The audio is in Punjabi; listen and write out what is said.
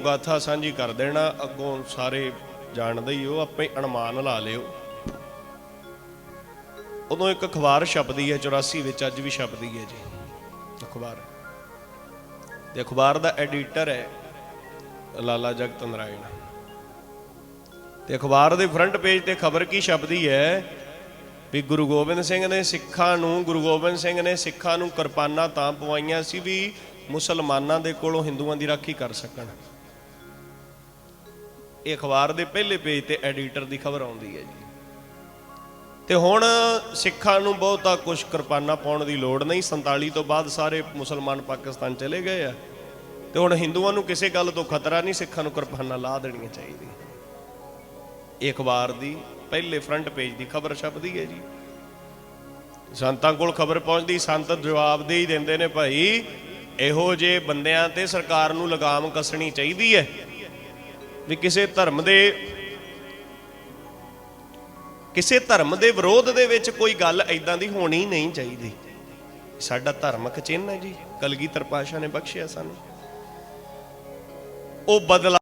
ਗਾਥਾ ਸਾਂਝੀ ਕਰ ਦੇਣਾ, ਅੱਗੋਂ ਸਾਰੇ ਜਾਣਦੇ ਹੀ ਹੋ, ਆਪੇ ਅਨੁਮਾਨ ਲਾ ਲਿਓ। ਉਦੋਂ ਇੱਕ ਅਖਬਾਰ ਛਪਦੀ ਹੈ 84 ਵਿੱਚ ਅੱਜ ਵੀ ਛਪਦੀ ਹੈ ਜੀ। ਅਖਬਾਰ। ਤੇ ਅਖਬਾਰ ਦਾ ਐਡੀਟਰ ਹੈ ਲਾਲਾ ਜਗਤ ਨਰਾਇਣ ਤੇ ਅਖਬਾਰ ਦੇ ਫਰੰਟ ਪੇਜ ਤੇ ਖਬਰ ਕੀ ਛਪਦੀ ਹੈ? ਵੀ ਗੁਰੂ ਗੋਬਿੰਦ ਸਿੰਘ ਨੇ ਸਿੱਖਾਂ ਨੂੰ, ਗੁਰੂ ਗੋਬਿੰਦ ਸਿੰਘ ਨੇ ਸਿੱਖਾਂ ਨੂੰ ਕਿਰਪਾਨਾਂ ਤਾਂ ਪਵਾਈਆਂ ਸੀ ਵੀ ਮੁਸਲਮਾਨਾਂ ਦੇ ਕੋਲੋਂ ਹਿੰਦੂਆਂ ਦੀ ਰਾਖੀ ਕਰ ਸਕਣ। ਇਹ ਅਖਬਾਰ ਦੇ ਪਹਿਲੇ ਪੇਜ ਤੇ ਐਡੀਟਰ ਦੀ ਖਬਰ ਆਉਂਦੀ ਹੈ ਜੀ। ਤੇ ਹੁਣ ਸਿੱਖਾਂ ਨੂੰ ਬਹੁਤਾ ਕੁਝ ਕਿਰਪਾਨਾਂ ਪਾਉਣ ਦੀ ਲੋੜ ਨਹੀਂ। 47 ਤੋਂ ਬਾਅਦ ਸਾਰੇ ਮੁਸਲਮਾਨ ਪਾਕਿਸਤਾਨ ਚਲੇ ਗਏ ਆ। ਤੇ ਹੁਣ ਹਿੰਦੂਆਂ ਨੂੰ ਕਿਸੇ ਗੱਲ ਤੋਂ ਖਤਰਾ ਨਹੀਂ, ਸਿੱਖਾਂ ਨੂੰ ਕਿਰਪਾਨਾਂ ਲਾ ਦੇਣੀਆਂ ਚਾਹੀਦੀਆਂ। ਇਹ ਅਖਬਾਰ ਦੀ ਪਹਿਲੇ ਫਰੰਟ ਪੇਜ ਦੀ ਖਬਰ ਛਪਦੀ ਹੈ ਜੀ। ਸੰਤਾਂ ਕੋਲ ਖਬਰ ਪਹੁੰਚਦੀ, ਸੰਤ ਜਵਾਬ ਦੇ ਹੀ ਦਿੰਦੇ ਨੇ, ਭਾਈ, ਇਹੋ ਜੇ ਬੰਦਿਆਂ ਤੇ ਸਰਕਾਰ ਨੂੰ ਲਗਾਮ ਕੱਸਣੀ ਚਾਹੀਦੀ ਹੈ। ਵੀ ਕਿਸੇ ਧਰਮ ਦੇ, ਕਿਸੇ ਧਰਮ ਦੇ ਵਿਰੋਧ ਦੇ ਵਿੱਚ ਕੋਈ ਗੱਲ ਐਦਾਂ ਦੀ ਹੋਣੀ ਨਹੀਂ ਚਾਹੀਦੀ। ਸਾਡਾ ਧਾਰਮਿਕ ਚਿੰਨ੍ਹ ਹੈ ਜੀ। ਕਲਗੀਧਰ ਪਾਸ਼ਾ ਨੇ ਬਖਸ਼ਿਆ ਸਾਨੂੰ। ਉਹ ਬਦਲਾ